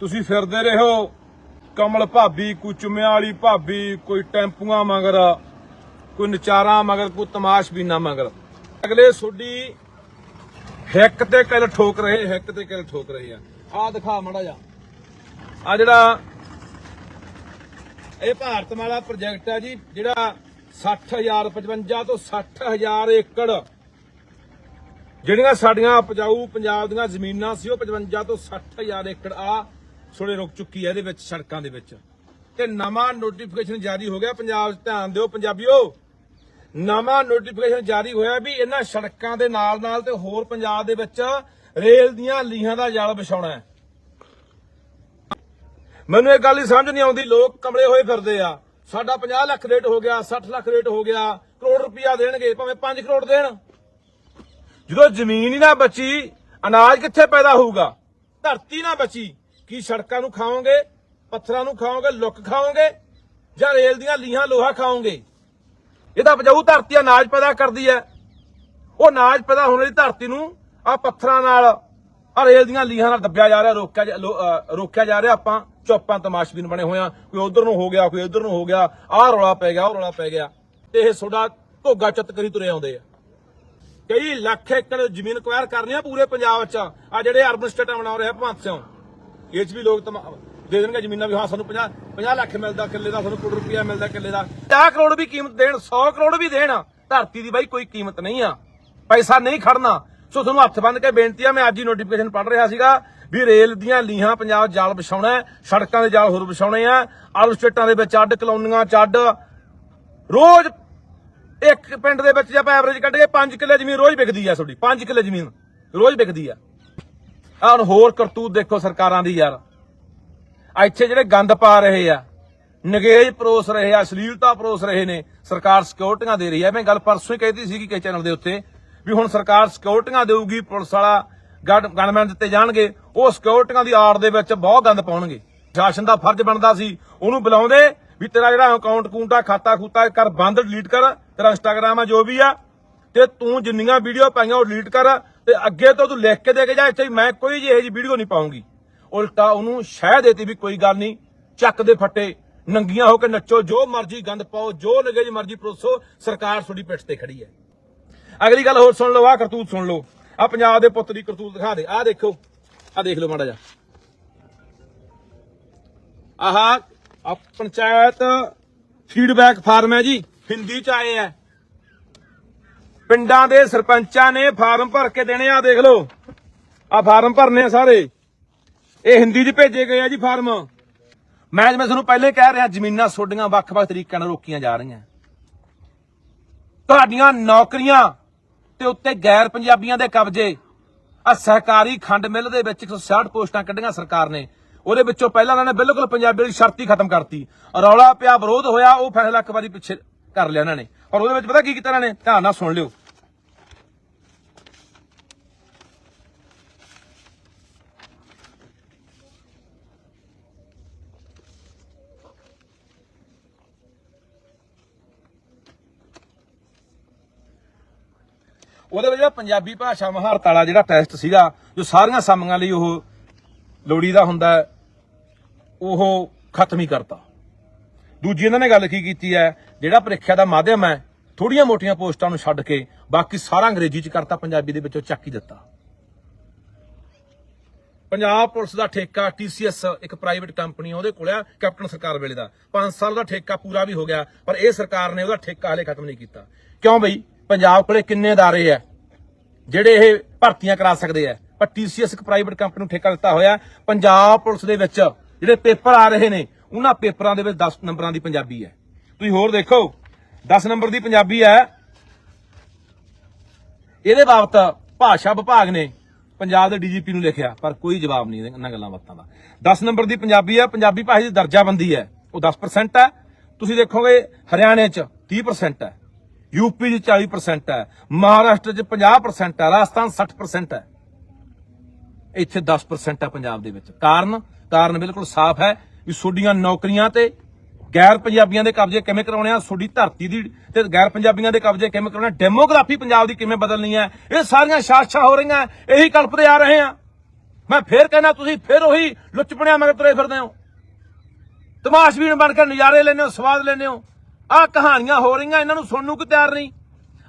ਤੁਸੀਂ ਫਿਰਦੇ ਰਹੋ। ਕਮਲ ਭਾਬੀ, ਕੋਈ ਚੁੰਮਿਆਂ ਵਾਲੀ ਭਾਬੀ, ਕੋਈ ਟੈਂਪੂਆਂ ਮਗਰ, ਕੋਈ ਨਚਾਰਾਂ ਮਗਰ, ਕੋਈ ਤਮਾਸ਼ ਤਮਾਸ਼ਬੀਨਾ ਮਗਰ। ਅਗਲੇ ਸੋਡੀ ਹਿੱਕ ਤੇ ਕਿਲ ਠੋਕ ਰਹੇ, ਹਿੱਕ ਤੇ ਕਿਲ ਠੋਕ ਰਹੇ ਆ। ਆ ਦਿਖਾ ਮੜਾ ਜਾ ਆ ਜਿਹੜਾ ਇਹ ਭਾਰਤ ਮਾਲਾ ਪ੍ਰੋਜੈਕਟ ਹੈ ਜੀ, ਜਿਹੜਾ 60000 55 ਤੋਂ 60000 ਏਕੜ ਜਿਹੜੀਆਂ ਸਾਡੀਆਂ ਉਪਜਾਊ ਪੰਜਾਬ ਦੀਆਂ ਜ਼ਮੀਨਾਂ ਸੀ, ਉਹ 55 ਤੋਂ 60000 ਏਕੜ। ਆ ਸੁਣੇ ਰੁਕ ਚੁੱਕੀ ਹੈ ਇਹਦੇ ਵਿੱਚ, ਸੜਕਾਂ ਦੇ ਵਿੱਚ। ਤੇ ਨਵਾਂ ਨੋਟੀਫਿਕੇਸ਼ਨ ਜਾਰੀ ਹੋ ਗਿਆ, ਪੰਜਾਬ 'ਚ ਧਿਆਨ ਦਿਓ ਪੰਜਾਬੀਓ। ਨਵਾਂ ਨੋਟੀਫਿਕੇਸ਼ਨ ਜਾਰੀ ਹੋਇਆ ਵੀ ਇਹਨਾਂ ਸੜਕਾਂ ਦੇ ਨਾਲ ਨਾਲ ਤੇ ਹੋਰ ਪੰਜਾਬ ਦੇ ਵਿੱਚ ਰੇਲ ਦੀਆਂ ਲੀਹਾਂ ਦਾ ਜਾਲ ਵਿਛਾਉਣਾ ਹੈ। ਮੈਨੂੰ ਇਹ ਗੱਲ ਹੀ ਸਮਝ ਨਹੀਂ ਆਉਂਦੀ, ਲੋਕ ਕਮਲੇ ਹੋਏ ਫਿਰਦੇ ਆ। ਸਾਡਾ 50 ਲੱਖ ਰੇਟ ਹੋ ਗਿਆ 60 ਲੱਖ ਰੇਟ ਹੋ ਗਿਆ, ਕਰੋੜ ਰੁਪਇਆ ਦੇਣਗੇ, ਭਾਵੇਂ 5 ਕਰੋੜ ਦੇਣ। ਜਦੋਂ ਜ਼ਮੀਨ ਹੀ ਨਾ ਬਚੀ, ਅਨਾਜ ਕਿੱਥੇ ਪੈਦਾ ਹੋਊਗਾ? ਧਰਤੀ ਨਾ ਬਚੀ। ਕੀ ਸੜਕਾਂ ਨੂੰ ਖਾਓਗੇ? ਪੱਥਰਾਂ ਨੂੰ ਖਾਓਗੇ? ਲੁੱਕ ਖਾਓਗੇ? ਜਾਂ ਰੇਲ ਦੀਆਂ ਲੀਹਾਂ ਲੋਹਾ ਖਾਓਗੇ? ਇਹ ਤਾਂ ਉਪਜਾਊ ਧਰਤੀ ਅਨਾਜ ਪੈਦਾ ਕਰਦੀ ਹੈ ਉਹ ਅਨਾਜ ਪੈਦਾ ਹੋਣ ਵਾਲੀ ਧਰਤੀ ਨੂੰ ਆ ਪੱਥਰਾਂ ਨਾਲ, ਆ ਰੇਲ ਦੀਆਂ ਲੀਹਾਂ ਨਾਲ ਦੱਬਿਆ ਜਾ ਰਿਹਾ, ਰੋਕਿਆ ਜਾ- ਰੋਕਿਆ ਜਾ ਰਿਹਾ। ਆਪਾਂ ਚੁੱਪਾਂ ਤਮਾਸ਼ਬੀਨ ਬਣੇ ਹੋਏ ਕੋਈ ਉਧਰ ਨੂੰ ਹੋ ਗਿਆ, ਕੋਈ ਇਧਰ ਨੂੰ ਹੋ ਗਿਆ ਆਹ ਰੌਲਾ ਪੈ ਗਿਆ, ਉਹ ਰੌਲਾ ਪੈ ਗਿਆ। ਤੇ ਇਹ ਤੁਹਾਡਾ ਧੋਗਾ ਚੁੱਤ ਕਰੀ ਤੁਰੇ ਆਉਂਦੇ ਆ। ਕਈ ਲੱਖ ਏਕੜ ਜ਼ਮੀਨ ਅਕਵਾਇਰ ਕਰਨੀ ਆ ਪੂਰੇ ਪੰਜਾਬ 'ਚ। ਆ ਜਿਹੜੇ ਅਰਬਨ ਸਟੇਟਾਂ ਬਣਾ ਰਹੇ ਆ ਭਗਤ ਸਿੰਘ ਇਹ 'ਚ ਵੀ ਲੋਕ ਤਮਾ- ਦੇ ਦੇਣਗੇ ਜ਼ਮੀਨਾਂ ਵੀ ਹਾਂ ਸਾਨੂੰ 50 50 ਲੱਖ ਮਿਲਦਾ ਕਿੱਲੇ ਦਾ ਸਾਨੂੰ ਕਰੋੜ ਰੁਪਇਆ ਮਿਲਦਾ ਕਿੱਲੇ ਦਾ। 50 ਕਰੋੜ ਵੀ ਕੀਮਤ ਦੇਣ 100 ਕਰੋੜ ਵੀ ਦੇਣ ਧਰਤੀ ਦੀ ਬਾਈ ਕੋਈ ਕੀਮਤ ਨਹੀਂ ਆ। ਪੈਸਾ ਨਹੀਂ ਖੜਨਾ। ਸੋ ਤੁਹਾਨੂੰ ਹੱਥ ਬੰਨ ਕੇ ਬੇਨਤੀ ਆ ਮੈਂ ਅੱਜ ਹੀ ਨੋਟੀਫਿਕੇਸ਼ਨ ਪੜ੍ਹ ਰਿਹਾ ਸੀਗਾ ਵੀ ਰੇਲ ਦੀਆਂ ਲੀਹਾਂ ਪੰਜਾਬ ਜਾਲ ਵਿਛਾਉਣਾ ਹੈ, ਸੜਕਾਂ ਦੇ ਜਾਲ ਹੋਰ ਵਿਛਾਉਣੇ ਆ ਆਲ ਸਟੇਟਾਂ ਦੇ ਵਿੱਚ ਅੱਡ ਕਲੋਨੀਆਂ ਚ ਅੱਡ ਰੋਜ਼ ਇੱਕ ਪਿੰਡ ਦੇ ਵਿੱਚ ਜੇ ਆਪਾਂ ਐਵਰੇਜ ਕੱਢ ਕੇ 5 ਕਿੱਲੇ ਜ਼ਮੀਨ ਰੋਜ਼ ਵਿਕਦੀ ਆ ਤੁਹਾਡੀ 5 ਕਿੱਲੇ ਜ਼ਮੀਨ ਰੋਜ਼ ਵਿਕਦੀ ਆ। ਆਹ ਹੁਣ ਹੋਰ ਕਰਤੂਤ ਦੇਖੋ ਸਰਕਾਰਾਂ ਦੀ ਯਾਰ। ਇੱਥੇ ਜਿਹੜੇ ਗੰਦ ਪਾ ਰਹੇ ਆ, ਨਗੇਜ ਪਰੋਸ ਰਹੇ ਆ, ਅਸ਼ਲੀਲਤਾ ਪਰੋਸ ਰਹੇ ਨੇ, ਸਰਕਾਰ ਸਿਕਿਉਰਟੀਆਂ ਦੇ ਰਹੀ ਹੈ ਮੈਂ ਗੱਲ ਪਰਸੋਂ ਹੀ ਕਹਿਤੀ ਸੀ ਕਿ ਚੈਨਲ ਦੇ ਉੱਤੇ ਵੀ ਹੁਣ ਸਰਕਾਰ ਸਿਕਿਉਰਟੀਆਂ ਦੇਊਗੀ, ਪੁਲਿਸ ਵਾਲਾ ਗਨਮੈਨ ਦਿੱਤੇ ਜਾਣਗੇ, ਉਹ ਸਿਕਿਉਰਟੀਆਂ ਦੀ ਆੜ ਦੇ ਵਿੱਚ ਬਹੁਤ ਗੰਦ ਪਾਉਣਗੇ। ਸ਼ਾਸਨ ਦਾ ਫਰਜ਼ ਬਣਦਾ ਸੀ, ਉਹਨੂੰ ਬੁਲਾਉਂਦੇ ਵੀ ਤੇਰਾ ਜਿਹੜਾ ਅਕਾਊਂਟ ਕੂੰਟਾ ਖਾਤਾ ਖੂਤਾ ਕਰ, ਬੰਦ ਡਿਲੀਟ ਕਰ, ਤੇਰਾ ਇੰਸਟਾਗ੍ਰਾਮ ਆ, ਜੋ ਵੀ ਆ, ਤੇ ਤੂੰ ਜਿੰਨੀਆਂ ਵੀਡੀਓ ਪਾਈਆਂ ਉਹ ਡਿਲੀਟ ਕਰ ਤੇ ਅੱਗੇ ਤੋਂ ਤੂੰ ਲਿਖ ਕੇ ਦੇ ਕੇ ਜਾ, ਇੱਥੇ ਮੈਂ ਕੋਈ ਜਿਹੀ ਜੀ ਵੀਡੀਓ ਨਹੀਂ ਪਾਉਂਗੀ। ਉਲਟਾ ਉਹਨੂੰ ਸ਼ਹਿ ਦੇਤੀ ਵੀ ਕੋਈ ਗੱਲ ਨਹੀਂ, ਚੱਕ ਦੇ ਫੱਟੇ, ਨੰਗੀਆਂ ਹੋ ਕੇ ਨੱਚੋ, ਜੋ ਮਰਜ਼ੀ ਗੰਦ ਪਾਓ, ਜੋ ਨਗੇਜ ਮਰਜ਼ੀ ਪਰੋਸੋ ਸਰਕਾਰ ਤੁਹਾਡੀ ਪਿੱਠ ਤੇ ਖੜੀ ਹੈ। ਅਗਲੀ ਗੱਲ ਹੋਰ ਸੁਣ ਲਓ, ਆਹ ਕਰਤੂਤ ਸੁਣ ਲਓ। ਆ ਪੰਜਾਬ ਦੇ ਪੁੱਤ ਦੀ ਕਰਤੂਤ ਦਿਖਾ ਦੇ, ਆਹ ਦੇਖੋ, ਆਹ ਦੇਖ ਲਓ ਮਾੜਾ ਜਿਹਾ। ਆਹ ਪੰਚਾਇਤ ਫੀਡਬੈਕ ਫਾਰਮ ਹੈ ਜੀ, ਹਿੰਦੀ ਚ ਆਏ ਆ। ਪਿੰਡਾਂ ਦੇ ਸਰਪੰਚਾਂ ਨੇ ਫਾਰਮ ਭਰ ਕੇ ਦੇਣੇ ਆ ਦੇਖ ਲਓ। ਆ ਫਾਰਮ ਭਰਨੇ ਆ ਸਾਰੇ। ਇਹ ਹਿੰਦੀ 'ਚ ਭੇਜੇ ਗਏ ਆ ਜੀ ਫਾਰਮ। ਮੈਂ ਜਿਵੇਂ ਤੁਹਾਨੂੰ ਪਹਿਲੇ ਕਹਿ ਰਿਹਾ, ਜ਼ਮੀਨਾਂ ਸੋਡੀਆਂ ਵੱਖ-ਵੱਖ ਤਰੀਕਿਆਂ ਨਾਲ ਰੋਕੀਆਂ ਜਾ ਰਹੀਆਂ। ਤੁਹਾਡੀਆਂ ਨੌਕਰੀਆਂ ਤੇ ਉੱਤੇ ਗੈਰ ਪੰਜਾਬੀਆਂ ਦੇ ਕਬਜ਼ੇ। ਆ ਸਹਿਕਾਰੀ ਖੰਡ ਮਿੱਲ ਦੇ ਵਿੱਚ 160 ਪੋਸਟਾਂ ਕੱਢੀਆਂ ਸਰਕਾਰ ਨੇ। ਉਹਦੇ ਵਿੱਚੋਂ ਪਹਿਲਾਂ ਉਹਨਾਂ ਨੇ ਬਿਲਕੁਲ ਪੰਜਾਬੀ ਦੀ ਸ਼ਰਤ ਹੀ ਖਤਮ ਕਰਤੀ। ਰੌਲਾ ਪਿਆ, ਵਿਰੋਧ ਹੋਇਆ, ਉਹ ਫੈਸਲਾ ਇੱਕ ਵਾਰੀ ਪਿੱਛੇ ਕਰ ਲਿਆ ਇਹਨਾਂ ਨੇ। ਔਰ ਉਹਦੇ ਵਿੱਚ ਪਤਾ ਕੀ ਕੀਤਾ ਇਹਨਾਂ ਨੇ? ਧਿਆਨ ਨਾਲ ਸੁਣ ਲਿਓ। ਉਹਦੇ ਵਿੱਚ ਜਿਹੜਾ ਪੰਜਾਬੀ ਭਾਸ਼ਾ ਮਹਾਰਤ ਵਾਲਾ ਜਿਹੜਾ ਟੈਸਟ ਸੀਗਾ, ਜੋ ਸਾਰੀਆਂ ਸਾਮੀਆਂ ਲਈ ਉਹ ਲੋੜੀ ਦਾ ਹੁੰਦਾ, ਉਹ ਖਤਮ ਹੀ ਕਰਤਾ। ਦੂਜੀ ਇਹਨਾਂ ਨੇ ਗੱਲ ਕੀ ਕੀਤੀ ਹੈ? ਜਿਹੜਾ ਪ੍ਰੀਖਿਆ ਦਾ ਮਾਧਿਅਮ ਹੈ ਥੋੜੀਆਂ ਮੋਟੀਆਂ ਪੋਸਟਾਂ ਨੂੰ ਛੱਡ ਕੇ ਬਾਕੀ ਸਾਰਾ ਅੰਗਰੇਜ਼ੀ ਚ ਕਰਤਾ, ਪੰਜਾਬੀ ਦੇ ਵਿੱਚੋਂ ਚੱਕ ਹੀ ਦਿੱਤਾ। ਪੰਜਾਬ ਪੁਲਿਸ ਦਾ ਠੇਕਾ TCS ਇੱਕ ਪ੍ਰਾਈਵੇਟ ਕੰਪਨੀ ਆ, ਉਹਦੇ ਕੋਲ ਆ ਕੈਪਟਨ ਸਰਕਾਰ ਵੇਲੇ ਦਾ। 5 ਸਾਲ ਦਾ ਠੇਕਾ ਪੂਰਾ ਵੀ ਹੋ ਗਿਆ, ਪਰ ਇਹ ਸਰਕਾਰ ਨੇ ਉਹਦਾ ਠੇਕਾ ਹਲੇ ਖਤਮ ਨਹੀਂ ਕੀਤਾ। ਕਿਉਂ ਬਈ? ਪੰਜਾਬ ਕੋਲੇ ਕਿੰਨੇ ਅਦਾਰੇ ਆ, ਜਿਹੜੇ ਇਹ ਭਰਤੀਆਂ ਕਰਾ ਸਕਦੇ ਆ? ਪਰ TCS ਇੱਕ ਪ੍ਰਾਈਵੇਟ ਕੰਪਨੀ ਨੂੰ ਠੇਕਾ ਦਿੱਤਾ ਹੋਇਆ। ਪੰਜਾਬ ਪੁਲਿਸ ਦੇ ਵਿੱਚ ਜਿਹੜੇ ਪੇਪਰ ਆ ਰਹੇ ਨੇ ਉਹਨਾਂ ਪੇਪਰਾਂ ਦੇ ਵਿੱਚ 10 ਨੰਬਰਾਂ ਦੀ ਪੰਜਾਬੀ ਹੈ। ਤੁਸੀਂ ਹੋਰ ਦੇਖੋ 10 ਨੰਬਰ ਦੀ ਪੰਜਾਬੀ ਹੈ। ਇਹਦੇ ਬਾਬਤ ਭਾਸ਼ਾ ਵਿਭਾਗ ਨੇ ਪੰਜਾਬ ਦੇ ਡੀਜੀਪੀ ਨੂੰ ਲਿਖਿਆ, ਪਰ ਕੋਈ ਜਵਾਬ ਨਹੀਂ ਇਹਨਾਂ ਗੱਲਾਂ ਬਾਤਾਂ ਦਾ। 10 ਨੰਬਰ ਦੀ ਪੰਜਾਬੀ ਹੈ, ਪੰਜਾਬੀ ਭਾਸ਼ਾ ਦੀ ਦਰਜਾਬੰਦੀ ਹੈ। ਉਹ 10% ਹੈ। ਤੁਸੀਂ ਦੇਖੋਗੇ, ਹਰਿਆਣੇ 'ਚ 30% ਹੈ। ਯੂਪੀ 'ਚ 40% ਹੈ। ਮਹਾਰਾਸ਼ਟਰ 'ਚ 50% ਹੈ। ਰਾਜਸਥਾਨ 60% ਹੈ। ਇੱਥੇ 10% ਹੈ ਪੰਜਾਬ ਦੇ ਵਿੱਚ। ਕਾਰਨ ਕਾਰਨ ਬਿਲਕੁਲ ਸਾਫ਼ ਹੈ। ਵੀ ਤੁਹਾਡੀਆਂ ਨੌਕਰੀਆਂ ਤੇ ਗੈਰ ਪੰਜਾਬੀਆਂ ਦੇ ਕਬਜ਼ੇ ਕਿਵੇਂ ਕਰਾਉਣੇ ਆ? ਤੁਹਾਡੀ ਧਰਤੀ ਦੀ ਤੇ ਗੈਰ ਪੰਜਾਬੀਆਂ ਦੇ ਕਬਜ਼ੇ ਕਿਵੇਂ ਕਰਾਉਣੇ ਡੈਮੋਗ੍ਰਾਫੀ ਪੰਜਾਬ ਦੀ ਕਿਵੇਂ ਬਦਲਣੀ ਹੈ ਇਹ ਸਾਰੀਆਂ ਸਾਜ਼ਿਸ਼ਾਂ ਹੋ ਰਹੀਆਂ, ਇਹੀ ਕਲਪਦੇ ਆ ਰਹੇ ਆ। ਮੈਂ ਫੇਰ ਕਹਿੰਦਾ, ਤੁਸੀਂ ਫੇਰ ਉਹੀ ਲੁੱਚਪਣਿਆ ਮਗਰ ਤੁਰੇ ਫਿਰਦੇ ਹੋ। ਤਮਾਸ਼ਬੀਨ ਬਣ ਕੇ ਨਜ਼ਾਰੇ ਲੈਂਦੇ ਹੋ, ਸਵਾਦ ਲੈਂਦੇ ਹੋ। ਆਹ ਕਹਾਣੀਆਂ ਹੋ ਰਹੀਆਂ, ਇਹਨਾਂ ਨੂੰ ਸੁਣਨ ਨੂੰ ਕੋਈ ਤਿਆਰ ਨਹੀਂ।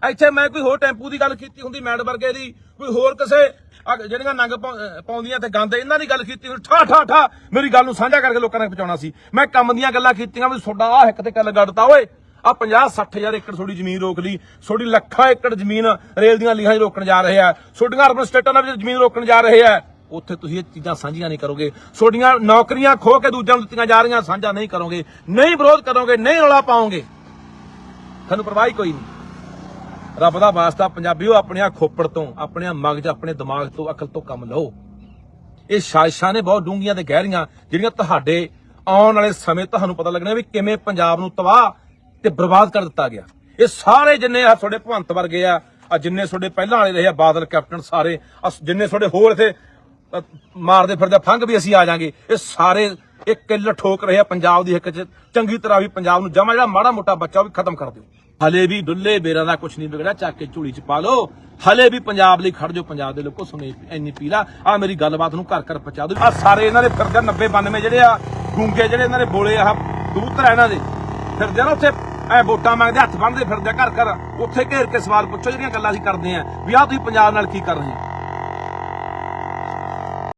ਇੱਥੇ ਮੈਂ ਕੋਈ ਹੋਰ ਟੈਂਪੂ ਦੀ ਗੱਲ ਕੀਤੀ ਹੁੰਦੀ ਮੈਡ ਵਰਗੇ ਦੀ। ਕੋਈ ਹੋਰ ਕਿਸੇ ਆਹ ਜਿਹੜੀਆਂ ਨੰਗ ਪਾਉ- ਪਾਉਂਦੀਆਂ ਤੇ ਗੰਦ, ਇਹਨਾਂ ਦੀ ਗੱਲ ਕੀਤੀ ਹੁਣ ਠਾ ਠਾ ਠਾ, ਮੇਰੀ ਗੱਲ ਨੂੰ ਸਾਂਝਾ ਕਰਕੇ ਲੋਕਾਂ ਤੱਕ ਪਹੁੰਚਾਉਣਾ ਸੀ। ਮੈਂ ਕੰਮ ਦੀਆਂ ਗੱਲਾਂ ਕੀਤੀਆਂ ਵੀ ਤੁਹਾਡਾ ਆਹ ਇੱਕ ਤੇ ਕੱਲ ਗੱਡਤਾ ਓਏ ਆ 50 60000 ਏਕੜ ਤੁਹਾਡੀ ਜ਼ਮੀਨ ਰੋਕ ਲਈ, ਤੁਹਾਡੀ ਲੱਖਾਂ ਏਕੜ ਜ਼ਮੀਨ ਰੇਲ ਦੀਆਂ ਲੀਹਾਂ 'ਚ ਰੋਕਣ ਜਾ ਰਹੇ ਆ, ਤੁਹਾਡੀਆਂ ਅਰਬਨ ਸਟੇਟਾਂ ਦੇ ਜ਼ਮੀਨ ਰੋਕਣ ਜਾ ਰਹੇ ਆ। ਉੱਥੇ ਤੁਸੀਂ ਇਹ ਚੀਜ਼ਾਂ ਸਾਂਝੀਆਂ ਨਹੀਂ ਕਰੋਗੇ, ਤੁਹਾਡੀਆਂ ਨੌਕਰੀਆਂ ਖੋ ਕੇ ਦੂਜਿਆਂ ਨੂੰ ਦਿੱਤੀਆਂ ਜਾ ਰਹੀਆਂ, ਸਾਂਝਾ ਨਹੀਂ ਕਰੋਗੇ, ਨਹੀਂ ਵਿਰੋਧ ਕਰੋਗੇ, ਨਹੀਂ ਰੌਲਾ ਪਾਓਗੇ। ਤੁਹਾਨੂੰ ਪਰਵਾਹ ਕੋਈ ਨਹੀਂ। ਰੱਬ ਦਾ ਵਾਸਤਾ ਪੰਜਾਬੀਓ ਆਪਣੀਆਂ ਖੋਪੜ ਤੋਂ ਆਪਣੇ ਮਗਜ, ਆਪਣੇ ਦਿਮਾਗ ਤੋਂ, ਅਕਲ ਤੋਂ ਕੰਮ ਲਓ। ਇਹ ਸਾਜ਼ਿਸ਼ਾਂ ਨੇ ਬਹੁਤ ਡੂੰਘੀਆਂ ਤੇ ਗਹਿਰੀਆਂ, ਜਿਹੜੀਆਂ ਤੁਹਾਡੇ ਆਉਣ ਵਾਲੇ ਸਮੇਂ ਤੁਹਾਨੂੰ ਪਤਾ ਲੱਗਣਾ ਵੀ ਕਿਵੇਂ ਪੰਜਾਬ ਨੂੰ ਤਬਾਹ ਤੇ ਬਰਬਾਦ ਕਰ ਦਿੱਤਾ ਗਿਆ। ਇਹ ਸਾਰੇ ਜਿੰਨੇ ਆ ਤੁਹਾਡੇ ਭਵੰਤ ਵਰਗੇ ਆ ਆ ਜਿੰਨੇ ਤੁਹਾਡੇ ਪਹਿਲਾਂ ਵਾਲੇ ਰਹੇ ਆ ਬਾਦਲ, ਕੈਪਟਨ ਸਾਰੇ ਆਹ ਜਿੰਨੇ ਤੁਹਾਡੇ ਹੋਰ ਇਥੇ ਮਾਰਦੇ ਫਿਰਦੇ ਫੰਗ ਵੀ ਅਸੀਂ ਆ ਜਾਾਂਗੇ। ਇਹ ਸਾਰੇ ਇੱਕ ਕਿੱਲ ਠੋਕ ਰਹੇ ਆ ਪੰਜਾਬ ਦੀ ਹਿੱਕ ਚ। ਚੰਗੀ ਤਰ੍ਹਾਂ ਵੀ ਪੰਜਾਬ ਨੂੰ ਜਮਾ ਜਿਹੜਾ ਮਾੜਾ ਮੋਟਾ ਬੱਚਾ ਉਹ ਵੀ ਖਤਮ ਕਰ ਦਿਓ। ਹਲੇ ਵੀ ਡੁੱਲੇ ਬੇਰਾਂ ਦਾ ਕੁਝ ਨਹੀਂ ਵਿਗੜਿਆ, ਚੱਕ ਕੇ ਝੂਲੀ ਚ ਪਾ ਲਓ। ਹਲੇ ਵੀ ਪੰਜਾਬ ਲਈ ਖੜ ਜਾਓ, ਪੰਜਾਬ ਦੇ ਲੋਕੋ ਸੁਣੇ ਇੰਨੀ ਪੀਲਾ। ਆ ਮੇਰੀ ਗੱਲਬਾਤ ਨੂੰ ਘਰ ਘਰ ਪਹੁੰਚਾ ਦਿਓ। ਆ ਸਾਰੇ ਇਹਨਾਂ ਦੇ ਫਿਰਦੇ 90 92 ਜਿਹੜੇ ਆ, ਗੂੰਗੇ ਜਿਹੜੇ ਇਹਨਾਂ ਦੇ ਬੋਲੇ ਆ ਕਬੂਤਰ ਆ ਇਹਨਾਂ ਦੇ। ਫਿਰਦੇ ਨਾ ਉੱਥੇ, ਐ ਵੋਟਾਂ ਮੰਗਦੇ, ਹੱਥ ਬੰਨਦੇ ਫਿਰਦੇ ਆ ਘਰ ਘਰ। ਉੱਥੇ ਘੇਰ ਕੇ ਸਵਾਲ ਪੁੱਛੋ ਜਿਹੜੀਆਂ ਗੱਲਾਂ ਅਸੀਂ ਕਰਦੇ ਆ, ਵੀ ਆ ਤੁਸੀਂ ਪੰਜਾਬ ਨਾਲ ਕੀ ਕਰ ਰਹੇ ਆ